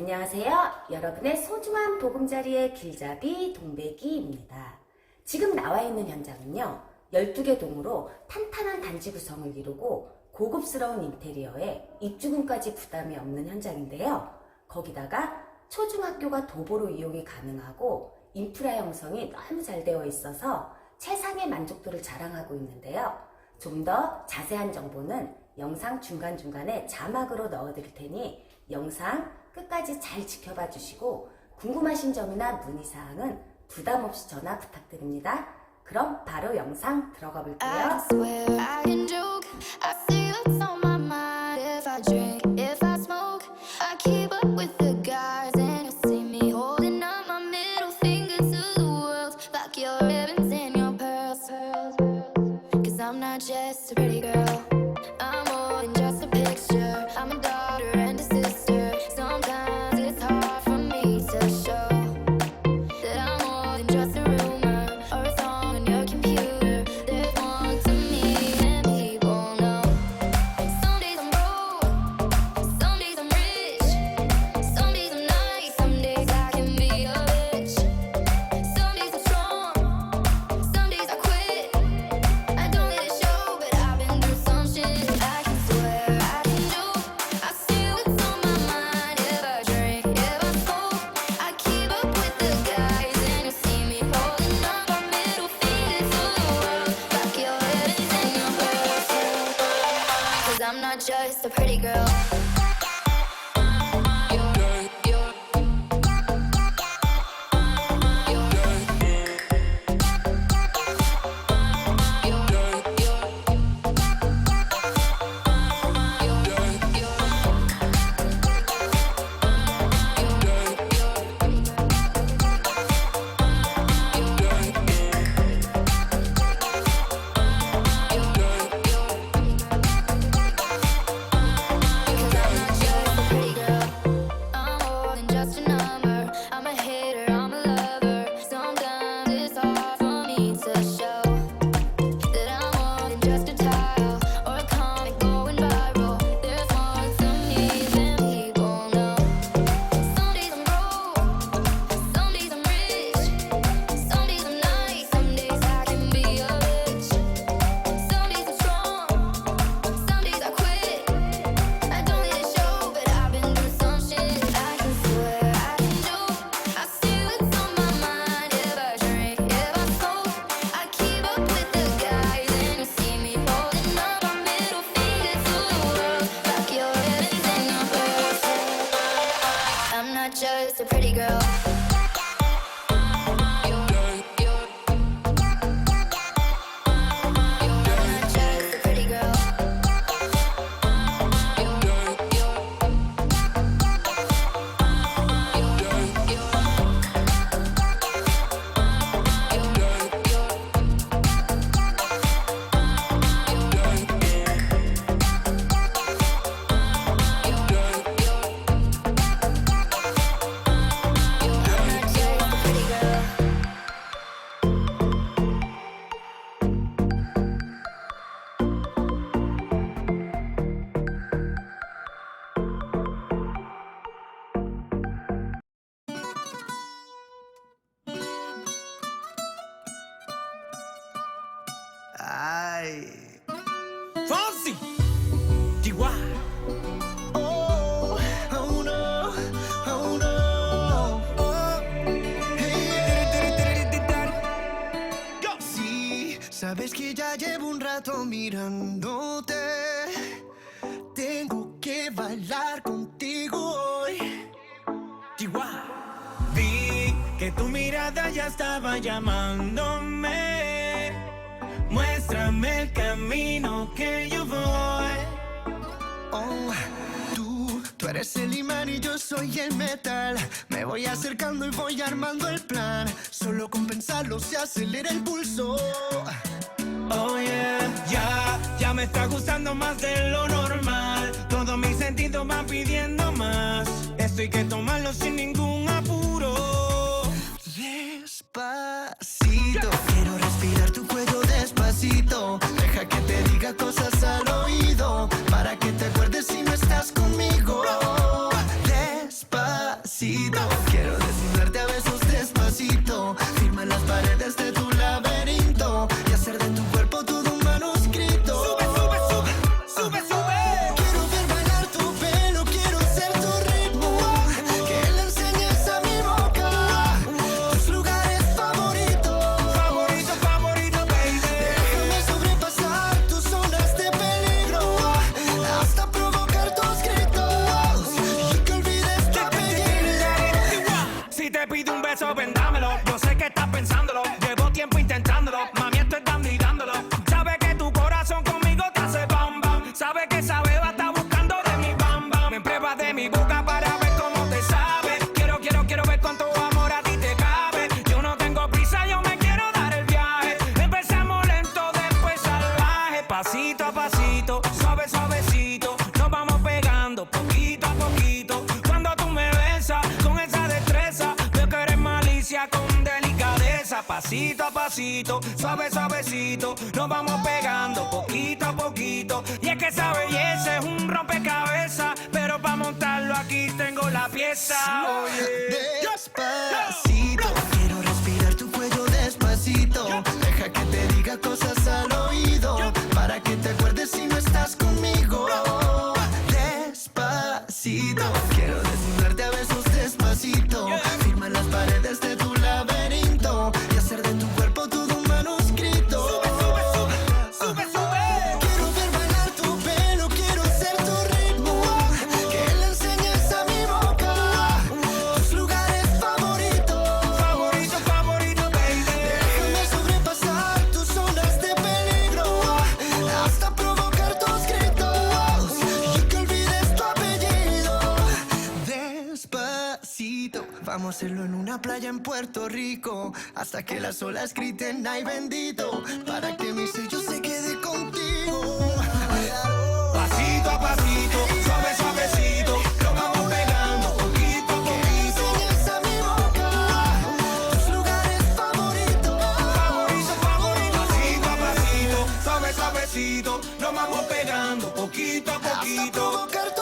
안녕하세요. 여러분의 소중한 보금자리의 길잡이 동백이입니다. 지금 나와 있는 현장은요. 12개 동으로 탄탄한 단지 구성을 이루고 고급스러운 인테리어에 입주금까지 부담이 없는 현장인데요. 거기다가 초중학교가 도보로 이용이 가능하고 인프라 형성이 너무 잘 되어 있어서 최상의 만족도를 자랑하고 있는데요. 좀 더 자세한 정보는 영상 중간중간에 자막으로 넣어 드릴 테니 영상 끝까지 잘 지켜봐 주시고 궁금하신 점이나 문의사항은 부담 없이 전화 부탁드립니다. 그럼 바로 영상 들어가 볼게요. swear I can joke. Just a pretty girl. Ya llevo un rato mirándote. Tengo que bailar contigo hoy. Chihuahua. Vi que tu mirada ya estaba llamándome. Muéstrame el camino que yo voy. Oh, tú, tú eres el imán y yo soy el metal. Me voy acercando y voy armando el plan. Solo con pensarlo se acelera el pulso. Oh yeah, ya, ya me está gustando más de lo normal. Todos mis sentidos van pidiendo más. Esto hay que tomarlo sin ningún Pasito a pasito, suave suavecito, nos vamos pegando poquito a poquito. Y es que esa belleza es un rompecabezas, pero para montarlo aquí tengo la pieza. Oye. Hacerlo en una playa en Puerto Rico hasta que las olas griten ay bendito para que mi sello se quede contigo. Pasito a pasito, suave, suavecito, nos vamos pegando poquito a poquito. A mi boca tus lugares favoritos. Favorito, favorito, pasito a pasito, suave, suavecito, nos vamos pegando poquito a poquito.